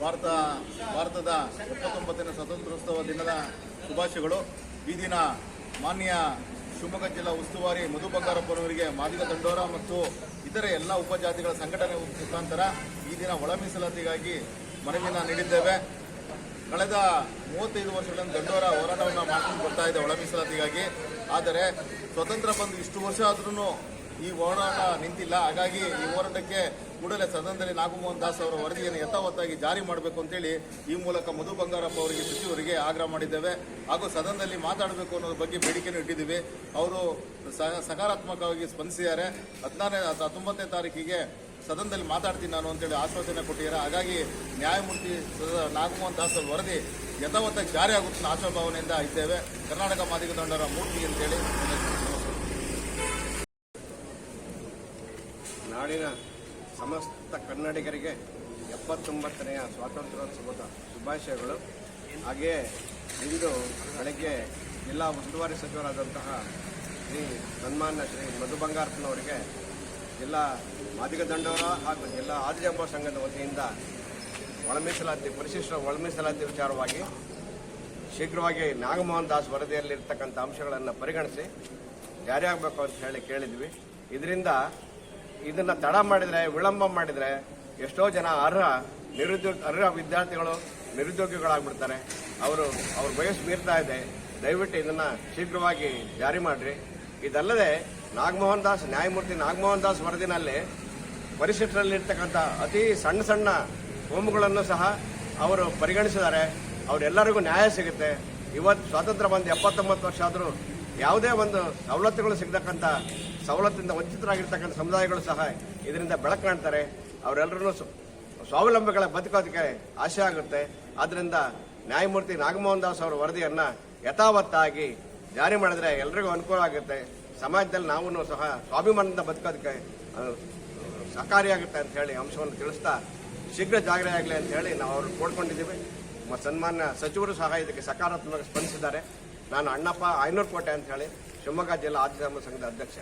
ಭಾರತ, ಭಾರತದ ಎಪ್ಪತ್ತೊಂಬತ್ತನೇ ಸ್ವಾತಂತ್ರ್ಯೋತ್ಸವ ದಿನದ ಶುಭಾಶಯಗಳು. ಈ ದಿನ ಮಾನ್ಯ ಶಿವಮೊಗ್ಗ ಜಿಲ್ಲಾ ಉಸ್ತುವಾರಿ ಮಧು ಬಂಗಾರಪ್ಪನವರಿಗೆ ಮಾದಿಗ ದಂಡೋರ ಮತ್ತು ಇತರೆ ಎಲ್ಲ ಉಪಜಾತಿಗಳ ಸಂಘಟನೆ ಮುಖಾಂತರ ಈ ದಿನ ಒಳ ಮೀಸಲಾತಿಗಾಗಿ ಮನವಿಯನ್ನು ನೀಡಿದ್ದೇವೆ. ಕಳೆದ ಮೂವತ್ತೈದು ವರ್ಷಗಳಿಂದ ದಂಡೋರ ಹೋರಾಟವನ್ನು ಮಾಡ್ಕೊಂಡು ಬರ್ತಾ ಇದೆ ಒಳ ಮೀಸಲಾತಿಗಾಗಿ. ಆದರೆ, ಸ್ವತಂತ್ರ ಬಂದು ಇಷ್ಟು ವರ್ಷ ಆದ್ರೂ ಈ ಹೋರಾಟ ನಿಂತಿಲ್ಲ. ಹಾಗಾಗಿ ಈ ಹೋರಾಟಕ್ಕೆ ಕೂಡಲೇ ಸದನದಲ್ಲಿ ನಾಗಮೋಹನ್ ದಾಸ್ ಅವರ ವರದಿಯನ್ನು ಯಥಾವತ್ತಾಗಿ ಜಾರಿ ಮಾಡಬೇಕು ಅಂತೇಳಿ ಈ ಮೂಲಕ ಮಧು ಬಂಗಾರಪ್ಪ ಅವರಿಗೆ ಸಚಿವರಿಗೆ ಆಗ್ರಹ ಮಾಡಿದ್ದೇವೆ. ಹಾಗೂ ಸದನದಲ್ಲಿ ಮಾತಾಡಬೇಕು ಅನ್ನೋದ್ರ ಬಗ್ಗೆ ಬೇಡಿಕೆಯನ್ನು ಇಟ್ಟಿದ್ದೀವಿ. ಅವರು ಸಕಾರಾತ್ಮಕವಾಗಿ ಸ್ಪಂದಿಸಿದ್ದಾರೆ. ಹದಿನಾರನೇ, ಹತ್ತೊಂಬತ್ತನೇ ತಾರೀಕಿಗೆ ಸದನದಲ್ಲಿ ಮಾತಾಡ್ತೀನಿ ನಾನು ಅಂತೇಳಿ ಆಶ್ವಾಸನೆ ಕೊಟ್ಟಿದ್ದಾರೆ. ಹಾಗಾಗಿ ನ್ಯಾಯಮೂರ್ತಿ ನಾಗಮೋಹನ್ ದಾಸ್ ಅವರ ವರದಿ ಯಥಾವತ್ತಾಗಿ ಜಾರಿ ಆಗುತ್ತೆ ಆಶಾಭಾವನೆಯಿಂದ ಇದ್ದೇವೆ. ಕರ್ನಾಟಕ ಮಾದಿಗ ದಂಡರ ಮೂರ್ತಿ ಅಂತೇಳಿ ನಾಡಿನ ಸಮಸ್ತ ಕನ್ನಡಿಗರಿಗೆ ಎಪ್ಪತ್ತೊಂಬತ್ತನೆಯ ಸ್ವಾತಂತ್ರ್ಯೋತ್ಸವದ ಶುಭಾಶಯಗಳು. ಹಾಗೆಯೇ ಇಂದು ಬೆಳಗ್ಗೆ ಜಿಲ್ಲಾ ಉಸ್ತುವಾರಿ ಸಚಿವರಾದಂತಹ ಶ್ರೀ ಸನ್ಮಾನ್ಯ ಶ್ರೀ ಮಧು ಬಂಗಾರಪ್ಪನವರಿಗೆ ಜಿಲ್ಲಾ ಮಾದಿಗ ದಂಡೋರ ಹಾಗೂ ಜಿಲ್ಲಾ ಆದಿಜಂಬ ಸಂಘದ ವತಿಯಿಂದ ಒಳಮೀಸಲಾತಿ, ಪರಿಶಿಷ್ಟ ಒಳಮೀಸಲಾತಿ ವಿಚಾರವಾಗಿ ಶೀಘ್ರವಾಗಿ ನಾಗಮೋಹನ್ ದಾಸ್ ವರದಿಯಲ್ಲಿರ್ತಕ್ಕಂಥ ಅಂಶಗಳನ್ನು ಪರಿಗಣಿಸಿ ಜಾರಿಯಾಗಬೇಕು ಅಂತ ಹೇಳಿ ಕೇಳಿದ್ವಿ. ಇದರಿಂದ ಇದನ್ನ ತಡ ಮಾಡಿದ್ರೆ, ವಿಳಂಬ ಮಾಡಿದ್ರೆ ಎಷ್ಟೋ ಜನ ಅರ್ಹ ನಿರುದ್ಯೋಗ ಅರ್ಹ ವಿದ್ಯಾರ್ಥಿಗಳು ನಿರುದ್ಯೋಗಿಗಳಾಗ್ಬಿಡ್ತಾರೆ. ಅವರು, ಅವ್ರ ವಯಸ್ಸು ಮೀರ್ತಾ ಇದೆ. ದಯವಿಟ್ಟು ಇದನ್ನ ಶೀಘ್ರವಾಗಿ ಜಾರಿ ಮಾಡ್ರಿ. ಇದಲ್ಲದೆ ನಾಗಮೋಹನ್ ದಾಸ್, ನ್ಯಾಯಮೂರ್ತಿ ನಾಗಮೋಹನ್ ದಾಸ್ ವರದಿನಲ್ಲಿ ಪರಿಶಿಷ್ಟರಲ್ಲಿರ್ತಕ್ಕಂಥ ಅತಿ ಸಣ್ಣ ಸಣ್ಣ ಹೋಮ್ಗಳನ್ನು ಸಹ ಅವರು ಪರಿಗಣಿಸಿದ್ದಾರೆ. ಅವರೆಲ್ಲರಿಗೂ ನ್ಯಾಯ ಸಿಗುತ್ತೆ. ಇವತ್ತು ಸ್ವಾತಂತ್ರ್ಯ ಬಂದು ಎಪ್ಪತ್ತೊಂಬತ್ತು ವರ್ಷ ಆದರೂ ಯಾವುದೇ ಒಂದು ಸವಲತ್ತುಗಳು ಸಿಗತಕ್ಕಂಥ ಸವಲತ್ತಿಂದ ವಂಚಿತರಾಗಿರ್ತಕ್ಕಂಥ ಸಮುದಾಯಗಳು ಸಹ ಇದರಿಂದ ಬೆಳಕು ಕಾಣ್ತಾರೆ. ಅವರೆಲ್ಲರೂ ಸ್ವಾವಲಂಬಿಗಳ ಬದುಕೋದಕ್ಕೆ ಆಸೆ ಆಗುತ್ತೆ. ಆದ್ದರಿಂದ ನ್ಯಾಯಮೂರ್ತಿ ನಾಗಮೋಹನ್ ದಾಸ್ ಅವರ ವರದಿಯನ್ನು ಯಥಾವತ್ತಾಗಿ ಜಾರಿ ಮಾಡಿದ್ರೆ ಎಲ್ರಿಗೂ ಅನುಕೂಲ ಆಗುತ್ತೆ. ಸಮಾಜದಲ್ಲಿ ನಾವು ಸಹ ಸ್ವಾಭಿಮಾನದಿಂದ ಬದುಕೋದಕ್ಕೆ ಸಹಕಾರಿಯಾಗುತ್ತೆ ಅಂತ ಹೇಳಿ ಅಂಶವನ್ನು ತಿಳಿಸ್ತಾ ಶೀಘ್ರ ಜಾಗೃತಿ ಅಂತ ಹೇಳಿ ನಾವು ಅವ್ರನ್ನ ಕೋಡ್ಕೊಂಡಿದ್ದೀವಿ ಸನ್ಮಾನ್ಯ ಸಚಿವರು ಸಹ ಇದಕ್ಕೆ ಸಕಾರಾತ್ಮಕ ಸ್ಪಂದಿಸಿದ್ದಾರೆ. ನಾನು ಅಣ್ಣಪ್ಪ ಐನೂರು ಕೋಟೆ ಅಂತ ಹೇಳಿ ಶಿವಮೊಗ್ಗ ಜಿಲ್ಲಾ ಆದಿಜಾಮ ಸಂಘದ ಅಧ್ಯಕ್ಷ